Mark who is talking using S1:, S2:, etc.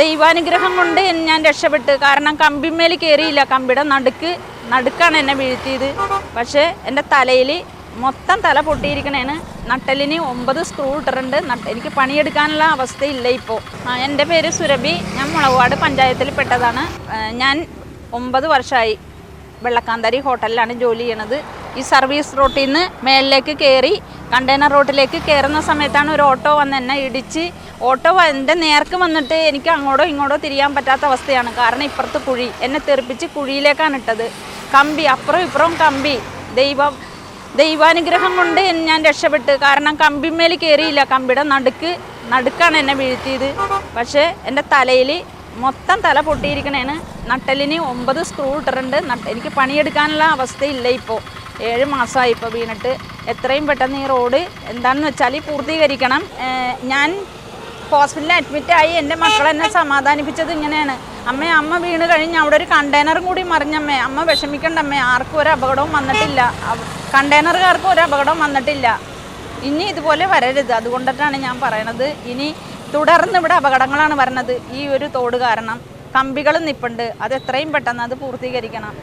S1: ദൈവാനുഗ്രഹം കൊണ്ട് ഞാൻ രക്ഷപ്പെട്ട്. കാരണം കമ്പിമേൽ കയറിയില്ല കമ്പിയുടെ നടുക്ക് നടുക്കാണ് എന്നെ വീഴ്ത്തിയത്. പക്ഷേ എന്റെ തലയിൽ മൊത്തം തല പൊട്ടിയിരിക്കണേന് നട്ടലിന് ഒമ്പത് സ്ക്രൂ ഇട്ടിട്ടുണ്ട്. നട്ട എനിക്ക് പണിയെടുക്കാനുള്ള അവസ്ഥയില്ല ഇപ്പോൾ എന്റെ പേര് സുരഭി. ഞാൻ മുളകുപാട് പഞ്ചായത്തിൽ പെട്ടതാണ് ഞാൻ ഒമ്പത് വർഷമായി വെള്ളക്കാന്താരി ഹോട്ടലിലാണ് ജോലി ചെയ്യണത്. ഈ സർവീസ് റോട്ടിൽ നിന്ന് മേലിലേക്ക് കയറി കണ്ടെയ്നർ റോട്ടിലേക്ക് കയറുന്ന സമയത്താണ് ഒരു ഓട്ടോ വന്ന് എന്നെ ഇടിച്ച്. ഓട്ടോ എന്റെ നേർക്ക് വന്നിട്ട് എനിക്ക് അങ്ങോട്ടോ ഇങ്ങോട്ടോ തിരിയാൻ പറ്റാത്ത അവസ്ഥയാണ്. കാരണം ഇപ്പുറത്ത് കുഴി എന്നെ തെറിപ്പിച്ച് കുഴിയിലേക്കാണ് ഇട്ടത്. കമ്പി അപ്പുറം ഇപ്പുറം കമ്പി. ദൈവം ദൈവാനുഗ്രഹം കൊണ്ട് ഞാൻ രക്ഷപ്പെട്ട്. കാരണം കമ്പിമേൽ കയറിയില്ല കമ്പിയുടെ നടുക്ക് നടുക്കാണ് എന്നെ വീഴ്ത്തിയത്. പക്ഷേ എന്റെ തലയിൽ മൊത്തം തല പൊട്ടിയിരിക്കണേന് നട്ടലിന് ഒമ്പത് സ്ക്രൂ ഇട്ടിട്ടുണ്ട്. എനിക്ക് പണിയെടുക്കാനുള്ള അവസ്ഥയില്ല ഇപ്പോൾ ഏഴ് മാസമായി ഇപ്പോൾ വീണിട്ട്. എത്രയും പെട്ടെന്ന് ഈ റോഡ് എന്താണെന്ന് വെച്ചാൽ പൂർത്തീകരിക്കണം. ഞാൻ ഹോസ്പിറ്റലിൽ അഡ്മിറ്റായി എന്റെ മക്കൾ എന്നെ സമാധാനിപ്പിച്ചത് ഇങ്ങനെയാണ്. അമ്മ അമ്മ വീണ് കഴിഞ്ഞ് അവിടെ ഒരു കണ്ടെയ്നറും കൂടി മറിഞ്ഞമ്മേ. അമ്മ വിഷമിക്കണ്ടമ്മേ. ആർക്കും ഒരു അപകടവും വന്നിട്ടില്ല. കണ്ടെയ്നറുകാർക്കും ഒരു അപകടവും വന്നിട്ടില്ല. ഇനി ഇതുപോലെ വരരുത്. അതുകൊണ്ടിട്ടാണ് ഞാൻ പറയണത്. ഇനി തുടർന്ന് ഇവിടെ അപകടങ്ങളാണ് വരുന്നത്. ഈ ഒരു തോട് കാരണം കമ്പികൾ നിപ്പുണ്ട്. അത് എത്രയും പെട്ടെന്ന് അത് പൂർത്തീകരിക്കണം.